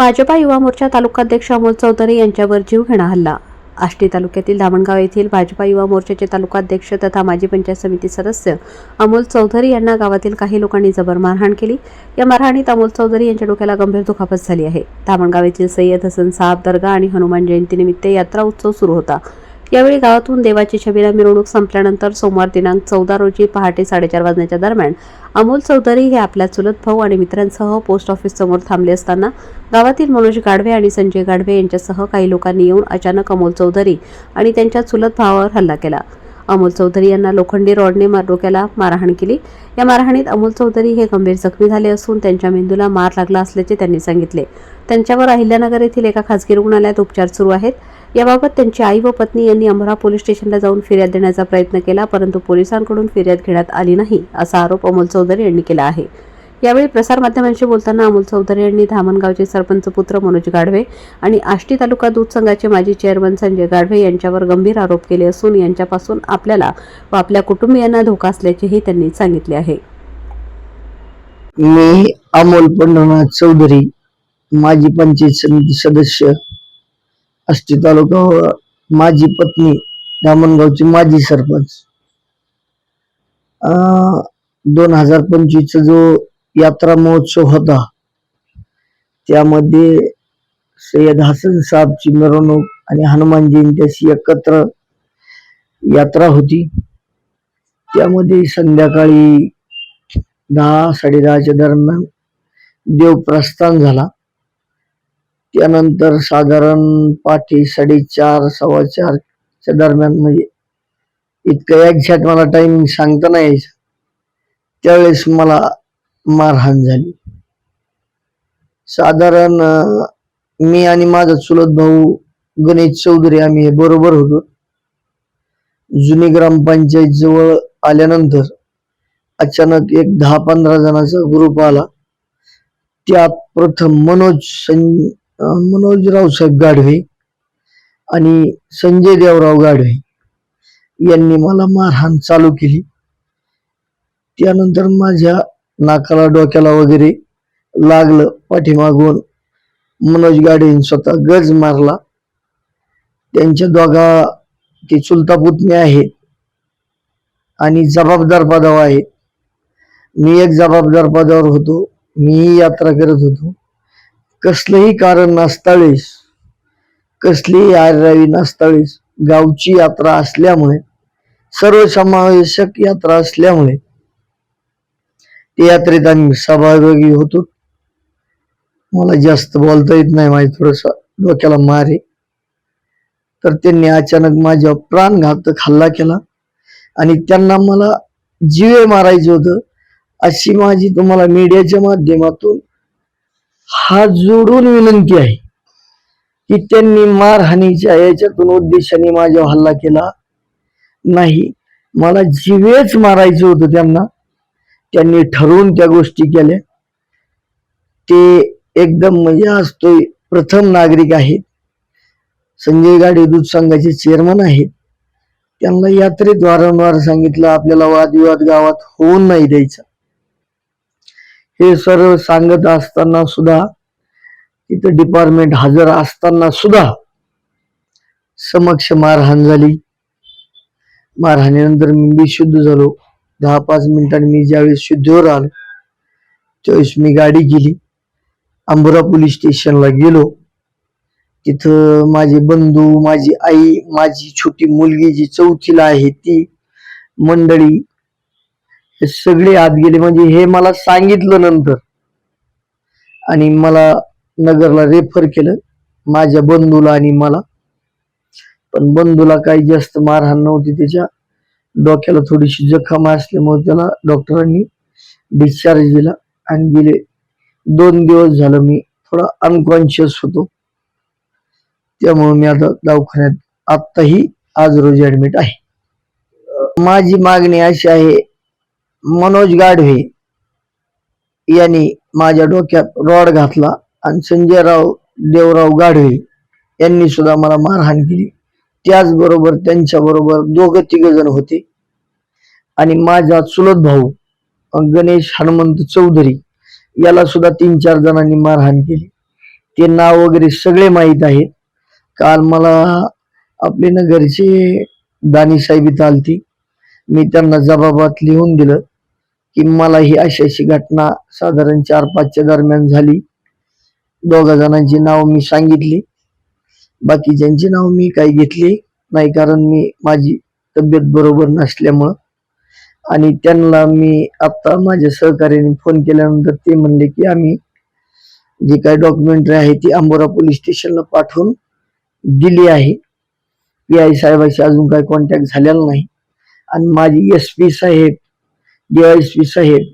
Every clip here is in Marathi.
भाजपा युवा मोर्चा तालुकाध्यक्ष अमोल चौधरी यांच्यावर जीवघेणा हल्ला. आष्टी तालुक्यातील धामणगाव येथील भाजपा युवा मोर्चाचे तालुकाध्यक्ष तथा माजी पंचायत समिती सदस्य अमोल चौधरी यांना गावातील काही लोकांनी जबर मारहाण केली. या मारहाणीत अमोल चौधरी यांच्या डोक्याला गंभीर दुखापत झाली आहे. धामणगाव येथील सय्यद हसन साहब दर्गा आणि हनुमान जयंतीनिमित्त यात्रा उत्सव सुरू होता. यावेळी गावातून देवाची छबीला मिरवणूक संपल्यानंतर सोमवार दिनांक चौदा रोजी पहाटे साडेचार वाजण्याच्या दरम्यान अमोल चौधरी हे आपल्या चुलत भाऊ आणि मित्रांसह पोस्ट ऑफिस समोर थांबले असताना गावातील मनोज गाढवे आणि संजय गाढवे यांच्यासह काही लोकांनी येऊन अचानक अमोल चौधरी आणि त्यांच्या चुलत भावावर हल्ला केला. अमोल चौधरी यांना लोखंडी रॉडने डोक्याला मारहाण केली. या मारहाणीत अमोल चौधरी हे गंभीर जखमी झाले असून त्यांच्या मेंदूला मार लागला असल्याचे त्यांनी सांगितले. त्यांच्यावर अहिल्यानगर येथील एका खासगी रुग्णालयात उपचार सुरू आहेत. याबाबत त्यांची आई व पत्नी यांनी अमरा पोलीस स्टेशनला जाऊन फिर्याद देण्याचा प्रयत्न केला परंतु पोलिसांकडून फिर्याद घेण्यात आली नाही असा आरोप अमोल चौधरी यांनी केला आहे. यावेळी प्रसारमाध्यमांशी बोलताना अमोल चौधरी यांनी धामणगावचे सरपंच पुत्र मनोज गाढवे आणि आष्टी तालुका दूध संघाचे माजी चेअरमन संजय गाढवे यांच्यावर गंभीर आरोप केले असून यांच्यापासून आपल्याला व आपल्या कुटुंबियांना धोका असल्याचेही त्यांनी सांगितले आहे. मी अमोल पंढरनाथ चौधरी माजी पंचायत समिती सदस्य आष्टी तालुका व माझी पत्नी दामणगावची माजी सरपंच. दोन हजार पंचवीसचा जो यात्रा महोत्सव होता त्यामध्ये सय्यद हसन साहेबची मिरवणूक आणि हनुमान जयंती अशी एकत्र यात्रा होती. त्यामध्ये संध्याकाळी दहा साडेदहाच्या दरम्यान देवप्रस्थान झाला. त्यानंतर साधारण पाठी साडेचार सव्वा चारच्या दरम्यान म्हणजे इतकं एक्झॅक्ट मला टाइमिंग सांगता नाही यायचं. त्यावेळेस मला मारहाण झाली. साधारण मी आणि माझा चुलत भाऊ गणेश चौधरी आम्ही हे बरोबर होतो. जुनी ग्रामपंचायत जवळ आल्यानंतर अचानक एक दहा पंधरा जणांचा ग्रुप आला. त्यात प्रथम मनोज सं मनोज रावसाहेब गाढवे आणि संजय देवराव गाढवे यांनी मला मारहाण चालू केली. त्यानंतर माझ्या नाकाला डोक्याला वगैरे लागलं. पाठीमागून मनोज गाढवेंनी स्वतः गज मारला. त्यांच्या दोघा ते चुलता पुतणे आहेत आणि जबाबदार पदावर आहेत. मी एक जबाबदार पदावर होतो. मीही यात्रा करत होतो. कसलंही कारण नसताळीस कसलीही आररावी नसताळीस गावची यात्रा असल्यामुळे सर्वसमावेशक यात्रा असल्यामुळे ते यात्रेत आम्ही सहभागी होतो. मला जास्त बोलता येत नाही माझ्या थोडस डोक्याला मार आहे. तर त्यांनी अचानक माझ्या प्राणघातक हल्ला केला आणि त्यांना मला जीवे मारायचं होतं अशी माझी तुम्हाला मीडियाच्या माध्यमातून हात जोडून विनंती आहे की त्यांनी मारहाणीच्या याच्यातून उद्देशाने माझ्यावर हल्ला केला. नाही मला जीवेच मारायचं होतं त्यांना. त्यांनी ठरवून त्या गोष्टी केल्या. ते एकदम म्हणजे आज तो प्रथम नागरिक आहेत. संजय गाडी दूध संघाचे चेअरमन आहेत. त्यांना यात्रेत वारंवार सांगितलं आपल्याला वादविवाद गावात होऊन नाही द्यायचा. हे सर्व सांगत असताना सुद्धा तिथं डिपार्टमेंट हजर असताना सुद्धा समक्ष मारहाण झाली. मारहाणीनंतर मी बेशुद्ध झालो. दहा पाच मिनिटांनी मी ज्यावेळेस शुद्धीवर आलो त्यावेळेस मी गाडी गेली. अंबुरा पोलीस स्टेशनला गेलो. तिथं माझे बंधू माझी आई माझी छोटी मुलगी जी चौथीला आहे ती मंडळी हे सगळे आत गेले. म्हणजे हे मला सांगितलं नंतर. आणि मला नगरला रेफर केलं. माझ्या बंधूला आणि मला. पण बंधूला काही जास्त मारहाण नव्हती त्याच्या. डोक्याला थोडीशी जखम असल्यामुळे त्याला डॉक्टरांनी डिस्चार्ज दिला आणि गेले. दोन दिवस झालं मी थोडा अनकॉन्शियस होतो. त्यामुळे मी आता दवाखान्यात आत्ताही आज रोजी ऍडमिट आहे. माझी मागणी अशी आहे मनोज गाढवे यांनी माझ्या डोक्यात रॉड घातला आणि संजयराव देवराव गाढवे यांनी सुद्धा मला मारहाण केली. त्याचबरोबर त्यांच्याबरोबर दोघं तिघ जण होते. आणि माझा चुलत भाऊ गणेश हनुमंत चौधरी याला सुद्धा तीन चार जणांनी मारहाण केली. ते नाव वगैरे सगळे माहीत आहेत. काल मला आपले नगरचे दानी साहेब इथं आलती. मी त्यांना जबाबात लिहून दिलं. की मला ही अशी अशी घटना साधारण चार पाचच्या दरम्यान झाली. दोघा जणांची नाव मी सांगितली. बाकीच्यांची नाव मी काही घेतली नाही कारण मी माझी तब्येत बरोबर नसल्यामुळं. आणि त्यांना मी आत्ता माझ्या सहकार्याने फोन केल्यानंतर ते म्हणले की आम्ही जी काही डॉक्युमेंटरी आहे ती अंबोरा पोलीस स्टेशनला पाठवून दिली आहे. पी आय साहेबाशी अजून काही कॉन्टॅक्ट झालेला नाही. आणि माझी एस पी साहेब डीवायएसपी साहेब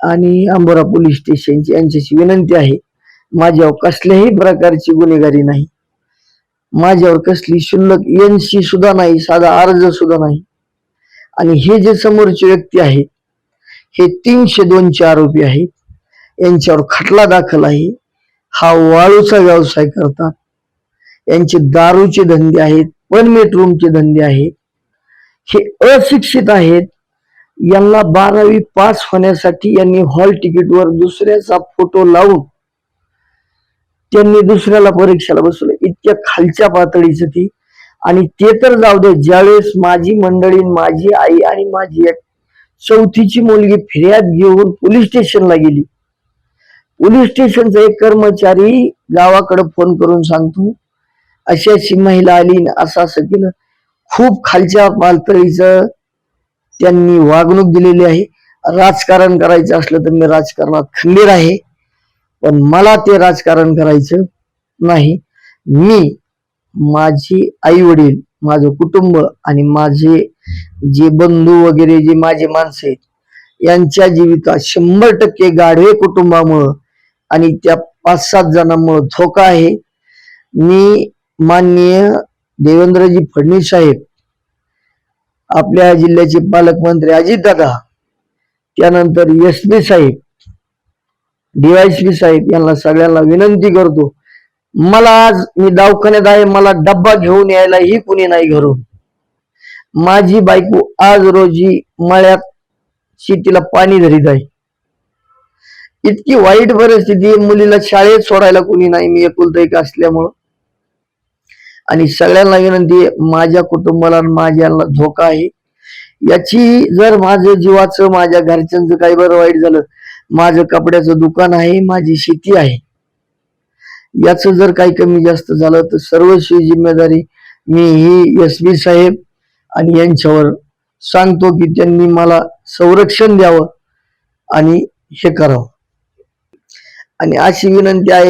आणि अंबोरा पोलीस स्टेशनची यांच्याशी विनंती आहे. माझ्यावर कसल्याही प्रकारची गुन्हेगारी नाही. माझ्यावर कसली शुल्लक एनसी सुद्धा नाही साधा अर्ज सुद्धा नाही. आणि हे जे समोरचे व्यक्ती आहेत हे तीनशे दोनचे आरोपी आहेत. यांच्यावर खटला दाखल आहे. हा वाळूचा व्यवसाय करतात. यांचे दारूचे धंदे आहेत परमिट रूमचे धंदे आहेत. हे अशिक्षित आहेत. यांना बारावी पास होण्यासाठी यांनी हॉल तिकीटवर दुसऱ्याचा फोटो लावून त्यांनी दुसऱ्याला परीक्षेला बसवलं. इतक्या खालच्या पातळीचं ती. आणि ते तर जाऊ दे ज्यावेळेस माझी मंडळी माझी आई आणि माझी एक चौथीची मुलगी फिर्याद घेऊन पोलीस स्टेशनला गेली. पोलीस स्टेशनचा एक कर्मचारी गावाकडे फोन करून सांगतो अशी अशी महिला आली असं असं केलं. खूप खालच्या पातळीचं त्यांनी वागणूक दिलेली आहे. राजकारण करायचं असलं तर मी राजकारणात खंबीर आहे. पण मला ते राजकारण करायचं नाही. मी माझी आई वडील माझं कुटुंब आणि माझे जे बंधू वगैरे जे माझे माणसं आहेत यांच्या जीवितात शंभर टक्के गाढवे कुटुंबामुळं आणि त्या पाच सात जणांमुळं धोका आहे. मी माननीय देवेंद्रजी फडणवीस साहेब आपल्या जिल्ह्याचे पालकमंत्री अजितदादा त्यानंतर एस पी साहेब डीवायसपी साहेब यांना सगळ्यांना विनंती करतो मला आज मी दवाखान्यात आहे मला डब्बा घेऊन यायलाही कुणी नाही घरून. माझी बायको आज रोजी मळ्यात शेतीला पाणी धरीत आहे. इतकी वाईट परिस्थिती आहे, मुलीला शाळेत सोडायला कुणी नाही मी एकुलता एक असल्यामुळं. आणि सगळ्यांना विनंती आहे माझ्या कुटुंबाला माझ्या माझ्याला धोका आहे. याची जर माझं जीवाचं माझ्या घरच्यांचं काही बरं वाईट झालं माझं कपड्याचं दुकान आहे माझी शेती आहे. याच जर काही कमी जास्त झालं तर सर्वस्वी जिम्मेदारी मी ही एस बी साहेब आणि यांच्यावर सांगतो की त्यांनी मला संरक्षण द्यावं आणि हे करावं. आणि अशी विनंती आहे